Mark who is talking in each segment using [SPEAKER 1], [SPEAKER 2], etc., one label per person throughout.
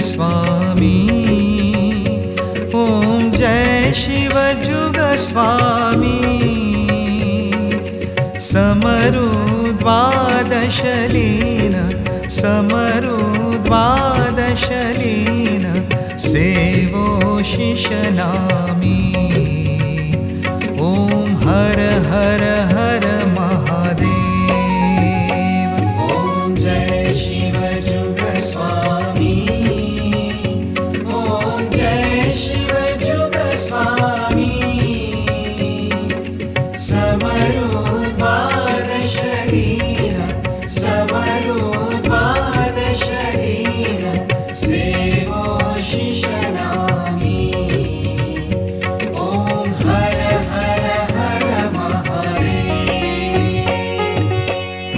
[SPEAKER 1] स्वामी। ॐ जय शिव जुग स्वामी। समरु द्वादशलीन समरु द्वादशलीन सेवो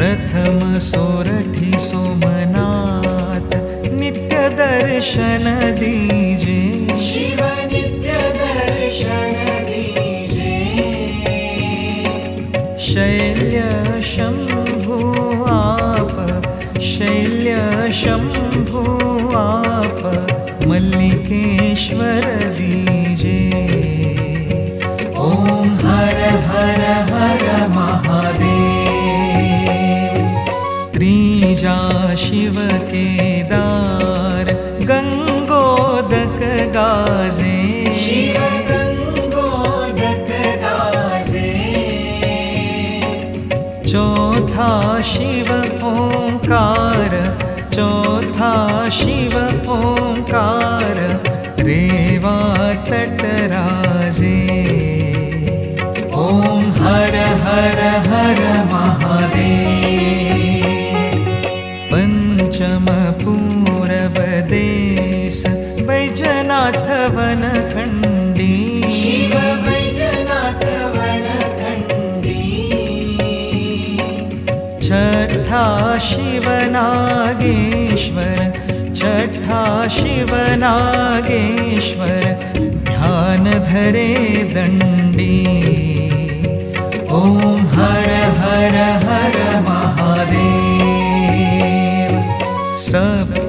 [SPEAKER 1] प्रथम सोरठी सोमनाथ नित्य दर्शन दीजे।
[SPEAKER 2] शिव नित्य दर्शन दीजे।
[SPEAKER 1] शैल्य शम्भु आप शैल्य शम्भु आप मल्लिकेश्वर दीजे।
[SPEAKER 2] ॐ हर हर हर महादेव।
[SPEAKER 1] त्रिजा शिव केदार गङ्गोदक गाजे।
[SPEAKER 2] शिव गङ्गोदक गाजे।
[SPEAKER 1] चौथा शिव ओंकार चौथा शिव ओंकार रेवा तटराजे।
[SPEAKER 2] ॐ हर हर हर
[SPEAKER 1] वैजनाथ वनखण्डी
[SPEAKER 2] शिव वैजनाथ वनखण्डी
[SPEAKER 1] छठा शिवनागेश्वर छठा शिवनागेश्वर ध्यान धरे दण्डी
[SPEAKER 2] ॐ हर हर हर महादेव।
[SPEAKER 1] सप्तम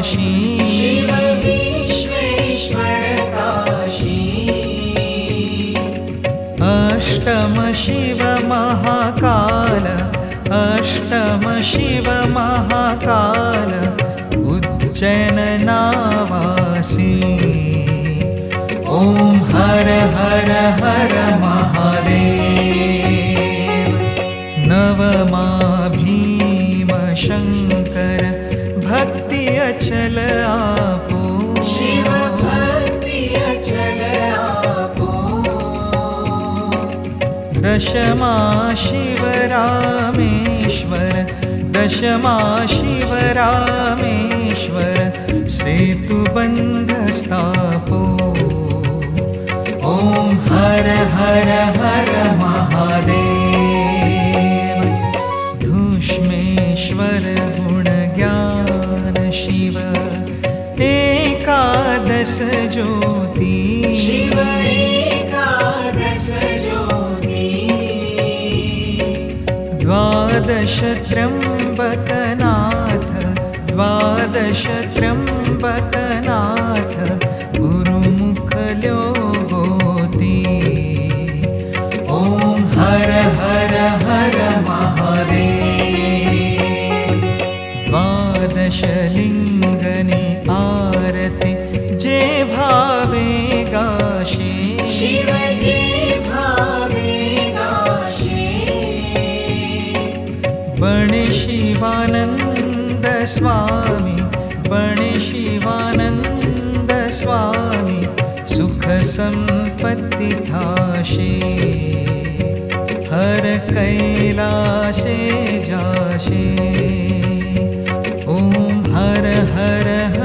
[SPEAKER 1] काशी।
[SPEAKER 2] शिव काशी
[SPEAKER 1] अष्टम शिव महाकाल अष्टम शिव महाकाल उज्जैन नावासी।
[SPEAKER 2] ॐ हर हर हर महादेव।
[SPEAKER 1] नवमा भक्ति अचल आपो
[SPEAKER 2] शिव भक्ति अचल आपो
[SPEAKER 1] दशमा शिवरामेश्वर दशमा शिवरामेश्वर सेतुबन्धस्थापो
[SPEAKER 2] ॐ हर हर
[SPEAKER 1] शत्रं पटनाथ स्वामी बणे शिवानंद स्वामी सुख संपत्ति थाशे। हर कैलाशे जाशे। ओम हर हर हर